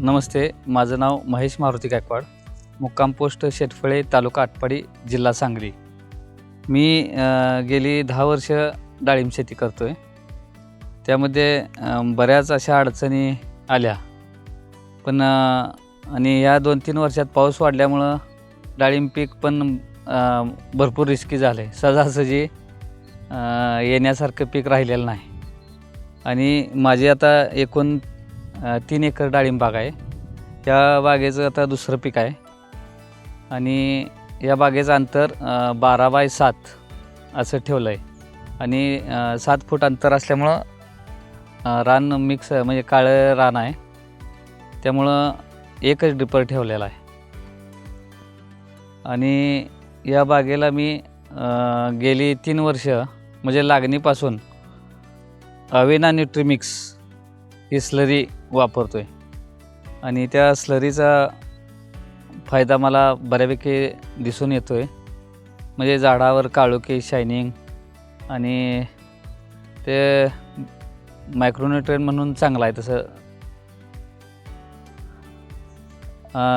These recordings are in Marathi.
नमस्ते माझं नाव महेश मारुती गायकवाड मुक्काम पोस्ट शेटफळे तालुका आटपाडी जिल्हा सांगली. मी गेली दहा वर्ष डाळिंब शेती करतो आहे त्यामध्ये बऱ्याच अशा अडचणी आल्या. पण आणि या दोन तीन वर्षात पाऊस वाढल्यामुळं डाळिंब पीक पण भरपूर रिस्की झालं आहे सहजासहजी येण्यासारखं पीक राहिलेलं नाही. आणि माझी आता एकूण तीन एकर डाळिंब बाग आहे. त्या बागेचं आता दुसरं पीक आहे. आणि या बागेचं अंतर बारा बाय सात असं ठेवलं आहे आणि सात फूट अंतर असल्यामुळं रान मिक्स म्हणजे काळं रान आहे. त्यामुळं एकच डिपर ठेवलेला आहे. आणि या बागेला मी गेली तीन वर्ष म्हणजे लागणीपासून अवेना न्यूट्रिमिक्स ही स्लरी वापरतो आहे आणि त्या स्लरीचा फायदा मला बऱ्यापैकी दिसून येतो आहे म्हणजे झाडावर काळोखी शायनिंग आणि ते मायक्रोन्युट्रेन म्हणून चांगलं आहे तसं.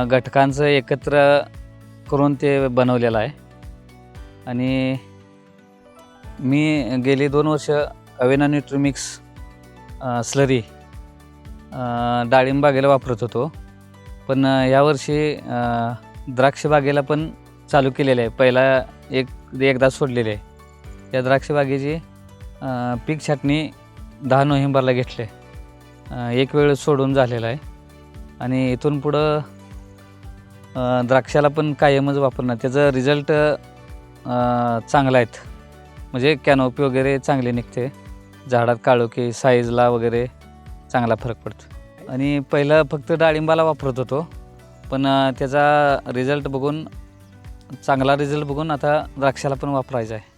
घटकांचं एकत्र करून ते बनवलेलं आहे. आणि मी गेली दोन वर्ष अवेना न्यूट्रिमिक्स स्लरी डाळिंब बागेला वापरत होतो. पण यावर्षी द्राक्षबागेला द्राक्ष बागेला पण चालू केलेलं आहे. पहिला एक एकदा सोडलेले आहे. या द्राक्ष बागेची पीक छाटणी दहा नोव्हेंबरला घेतले एक वेळ सोडून झालेला आहे. आणि इथून पुढं द्राक्षाला पण कायमच वापरणार. त्याचं रिझल्ट चांगला आहेत. म्हणजे कॅनोपी वगैरे चांगली निघते. झाडात काळोखी साईजला वगैरे चांगला फरक पडतो. आणि पहिलं फक्त डाळिंबाला वापरत होतो. पण त्याचा रिझल्ट बघून चांगला रिझल्ट बघून आता द्राक्षाला पण वापरायचा आहे.